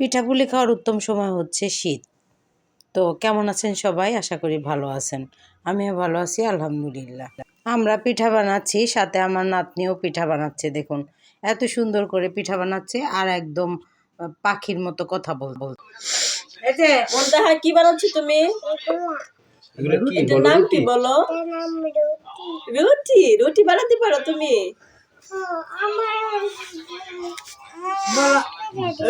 পিঠাপুলি খাওয়ার উত্তম সময় হচ্ছে শীত। তো কেমন আছেন সবাই? আশা করি ভালো আছেন। আমিও ভালো আছি আলহামদুলিল্লাহ। আমরা পিঠা বানাচ্ছি সাথে আমার নাতনিও পিঠা বানাচ্ছে দেখুন। এত সুন্দর করে পিঠা বানাচ্ছে আর একদম পাখির মতো কথা বল বল। এই যে মনটা হয় কি বানাচ্ছ তুমি? নাম রুটি? কি বলো রুটি। রুটি বানাতে পারো তুমি?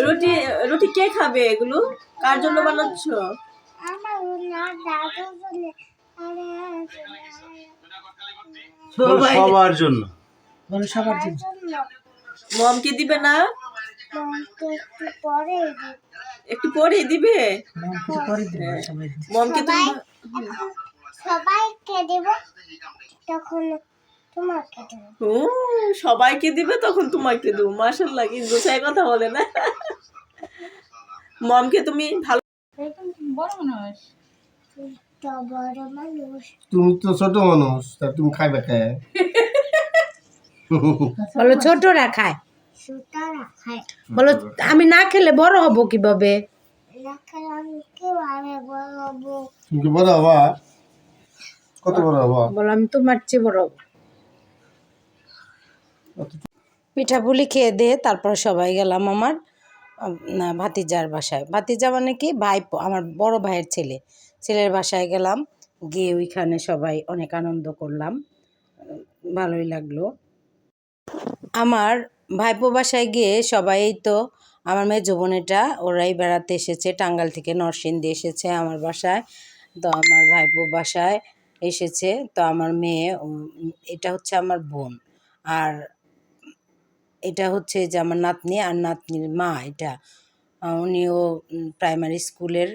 রুটি রুটি কে খাবে এগুলো? কার জন্য বানাচ্ছ? বলো সবার জন্য। মমকে দিবে না? একটু পরে দিবে। মমকে তুমি সবাইকে দেব তখন তোমাকে দেব। হুম, সবাইকে দিবে তখন তোমাকে দেবো। মাসাল্লাহ কি গোছায় কথা বলে না। মমকে তুমি ভালো বড় মানুষ? তুমি তো ছোট মানুষ তা তুমি খাইবে কে? বলো ছোটরা খায়। বলো আমি না খেলে বড় হব কীভাবে? না খেলে আমি কীভাবে বড় হব? তুমি বড় হবা? কত বড় হবা? বলো আমি তোমার চেয়ে বড় হব। পিঠাপুলি খেয়ে দিয়ে তারপর সবাই গেলাম আমার। ভাতিজার বাসায়। ভাতিজা মানে কি? ভাই আমার বড় ভাইয়ের ছেলে। ছেলের বাসায় গেলাম, গিয়ে ওইখানে সবাই অনেক আনন্দ করলাম। ভালোই লাগল। আমার ভাইপো বাসায় গিয়ে সবাই তো, আমার মেয়ে বোনেটা ওরাই বেড়াতে এসেছে টাঙ্গাল থেকে নরসিংদী এসেছে আমার বাসায়। তো আমার ভাইপো বাসায় এসেছে, তো আমার মেয়ে এটা হচ্ছে আমার বোন। আর এটা হচ্ছে যে আমার নাতনি আর নাতনির মা এটা। উনিও প্রাইমারি স্কুলের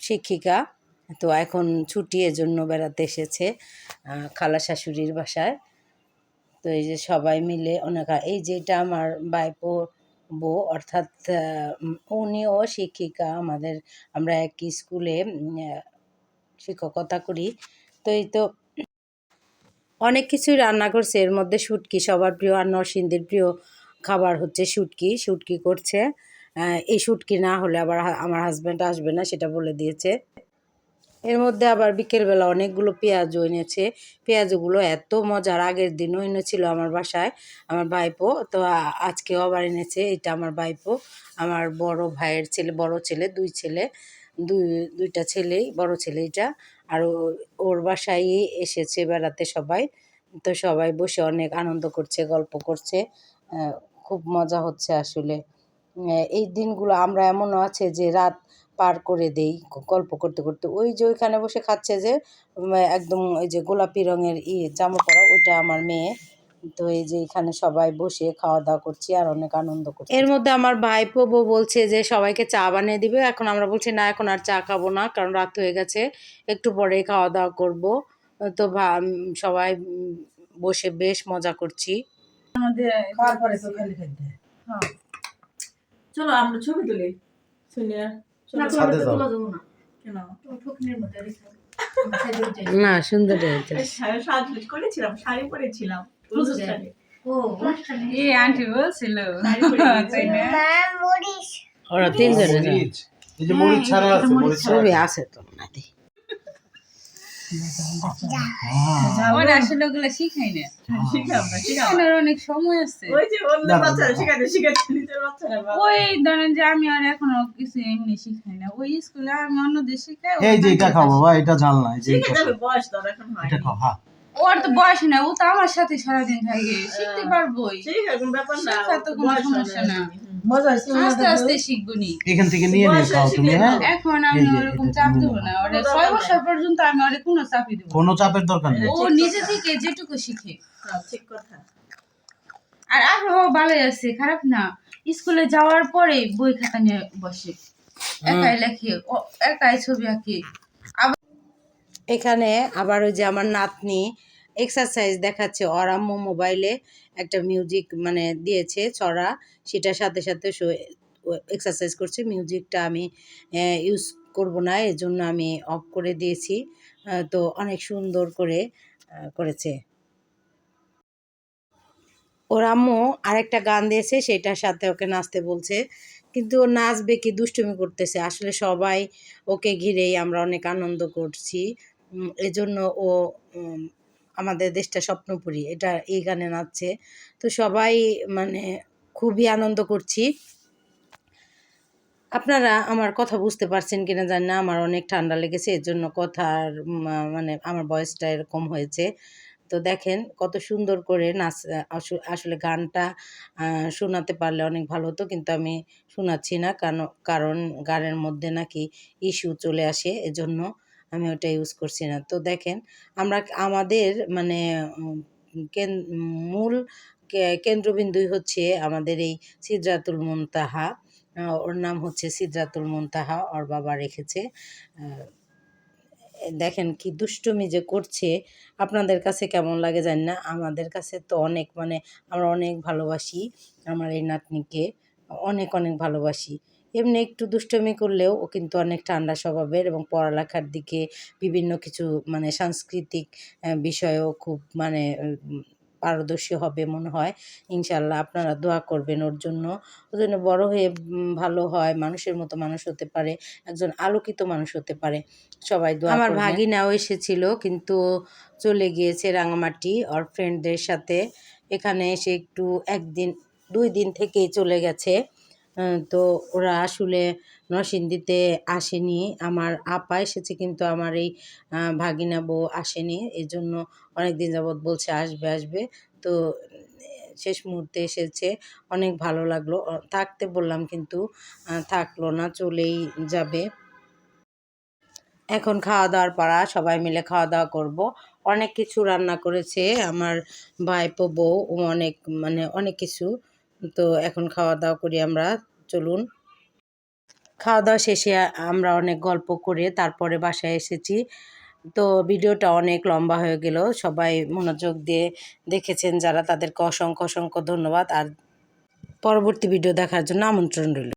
শিক্ষিকা। তো এখন ছুটি এজন্য বেড়াতে এসেছে খালা শাশুড়ির বাসায়। তো এই যে সবাই মিলে অনেক, এই যে এটা আমার বাইপো বউ, অর্থাৎ উনিও শিক্ষিকা আমাদের, আমরা একই স্কুলে শিক্ষকতা করি। তো এই তো অনেক কিছুই রান্না করছে এর মধ্যে শুটকি, সবার প্রিয় আর নরসিংদীর প্রিয় খাবার হচ্ছে শুটকি শুটকি করছে। এই শুটকি না হলে আবার আমার হাজব্যান্ড আসবে না, সেটা বলে দিয়েছে। এর মধ্যে আবার বিকেলবেলা অনেকগুলো পেঁয়াজও এনেছে। পেঁয়াজগুলো এত মজার, আগের দিনও এনেছিল আমার বাসায়, আমার ভাইপো। তো আজকেও আবার এনেছে, এটা আমার ভাইপো। আমার বড় ভাইয়ের ছেলে, বড় ছেলে, দুই ছেলে। দুই, দুইটা ছেলেই, বড় ছেলে এটা আর ওর বাসায় এসেছে বেড়াতে সবাই। তো সবাই বসে অনেক আনন্দ করছে, গল্প করছে। খুব মজা হচ্ছে আসলে। এই দিনগুলো আমরা এমনও আছে যে রাত পার করে দেই গল্প করতে করতে। ওই যে ওইখানে বসে খাচ্ছে যে একদম ওই যে গোলাপি রঙের ই জামা পরা, ওইটা আমার মেয়ে। তো এই যে এখানে সবাই বসে খাওয়া দাওয়া করছি আর অনেক আনন্দ করছি। এর মধ্যে আমার ভাইপো বউ বলছে যে সবাইকে চা বানিয়ে দিবে। এখন আমরা বলছি না এখন আর চা খাব না কারণ রাত হয়ে গেছে। একটু পরেই খাওয়া দাওয়া করব। তো সবাই বসে বেশ মজা করছি। চলো আমরা ছবি তুলি। শুনিয়া চলো। ছাদে যাও। কেন? না সুন্দর শাড়ি করেছিলাম শাড়ি পরেছিলাম। এই আন্টি বলছিল শাড়ি পরে গিয়েছি। মা মরিস ওরা তিনজনে এই যে মরিচ ছাড়া আছে মরিচ ছাড়া আছে তো নাকি ওরা আসলে ওগুলো শিখাই না। শিখাও না, শিখাও না। শিখানোর অনেক সময় আছে। ওই যে অন্য বাচ্চারা শিখাতে শিখাতে নিজের বাচ্চারা ওই ধরেন যে আমি আর এখনও কিছু এমনি শিখাই না। ওই স্কুলে আমি অন্যদের শিখাই এই যে এটা খাও বাবা এটা ঝাল না এই যে এটা বয়স এখন হয় এটা খাও হ্যাঁ ওর তো বয়স না ও তো আমার সাথে সারাদিন থাকে শিখতে পারবোই। কোনো শিক্ষা তো কোনো সমস্যা না। আস্তে আস্তে শিখব এখান থেকে নিয়ে নিয়ে খাও তুমি হ্যাঁ? এখন আমি ওরকম চাপ তুমি না ওরে ছয় বছর পর্যন্ত আমি ওরে কোনো চাপই দেবো কোনো চাপের দরকার নেই। ও নিজে থেকে যেটুকু শিখে। হ্যাঁ, ঠিক কথা। আর আগ্রহ ভালোই আছে খারাপ না। স্কুলে যাওয়ার পরে বই খাতা নিয়ে বসে। একাই লেখে ও একাই ছবি আঁকে। এখানে আবার ওই যে আমার নাতনি এক্সারসাইজ দেখাচ্ছে। আম্মু মোবাইলে একটা মিউজিক মানে দিয়েছে ছড়া সেটার সাথে সাথে এক্সারসাইজ করছে। মিউজিকটা আমি ইউজ করব না, এজন্য আমি অফ করে দিয়েছি। তো অনেক সুন্দর করে করেছে। ওর আম্মু আরেকটা গান দিয়েছে, সেটার সাথে ওকে নাচতে বলছে। কিন্তু ও নাচবে কি, দুষ্টুমি করতেছে। আসলে সবাই ওকে ঘিরেই আমরা অনেক আনন্দ করছি। এজন্য ও আমাদের দেশটা স্বপ্নপুরী। এটা এই গানে নাচছে। তো সবাই মানে খুবই আনন্দ করছি। আপনারা আমার কথা বুঝতে পারছেন কিনা জানি না, আমার অনেক ঠান্ডা লেগেছে এর জন্য কথার মানে আমার বয়সটা এরকম হয়েছে। তো দেখেন কত সুন্দর করে নাচ আসলে গানটা শোনাতে পারলে অনেক ভালো হতো, কিন্তু আমি শোনাচ্ছি না, কারণ কারণ গানের মধ্যে নাকি ইস্যু চলে আসে, এজন্য আমি ওটা ইউজ করছি না। তো দেখেন, আমরা আমাদের মানে মূল কেন্দ্রবিন্দুই হচ্ছে আমাদের এই সিদ্রাতুল মুনতাহা। ওর নাম হচ্ছে সিদ্রাতুল মুনতাহা, ওর বাবা রেখেছে। দেখেন কি দুষ্টুমি যে করছে, আপনাদের কাছে কেমন লাগে জানি না। আমাদের কাছে তো অনেক মানে আমরা অনেক ভালোবাসি, আমার এই নাতনিকে অনেক অনেক ভালোবাসি। এমনি একটু দুষ্টুমি করলেও ও কিন্তু অনেক ঠান্ডা স্বভাবের এবং পড়ালেখার দিকে বিভিন্ন কিছু মানে সাংস্কৃতিক বিষয়েও খুব মানে পারদর্শী হবে মনে হয়। ইনশাল্লাহ আপনারা দোয়া করবেন ওর জন্য। ওর জন্য বড় হয়ে ভালো হয় মানুষের মতো মানুষ হতে পারে একজন আলোকিত মানুষ হতে পারে। সবাই দোয়া আমার ভাগিনাও এসেছিল কিন্তু চলে গিয়েছে রাঙামাটি ওর ফ্রেন্ডদের সাথে। এখানে এসে একটু একদিন দুই দিন থেকেই চলে গেছে। তো ওরা আসলে নরসিংদীতে আসেনি। আমার আপা এসেছে কিন্তু আমার এই ভাগিনা বউ আসেনি। এই জন্য অনেক দিন যাবৎ বলছে আসবে আসবে। তো শেষ মুহূর্তে এসেছে। অনেক ভালো লাগল। থাকতে বললাম কিন্তু থাকল না, চলেই যাবে। এখন খাওয়া দাওয়ার পাড়া, সবাই মিলে খাওয়া দাওয়া করব। অনেক কিছু রান্না করেছে আমার ভাইপো বউ। অনেক মানে অনেক কিছু তো এখন খাওয়া দাওয়া করি আমরা, চলুন। খাওয়া দাওয়া শেষে আমরা অনেক গল্প করে তারপরে বাসায় এসেছি। তো ভিডিওটা অনেক লম্বা হয়ে গেল, সবাই মনোযোগ দিয়ে দেখেছেন যারা, তাদেরকে অসংখ্য অসংখ্য ধন্যবাদ। আর পরবর্তী ভিডিও দেখার জন্য আমন্ত্রণ রইল।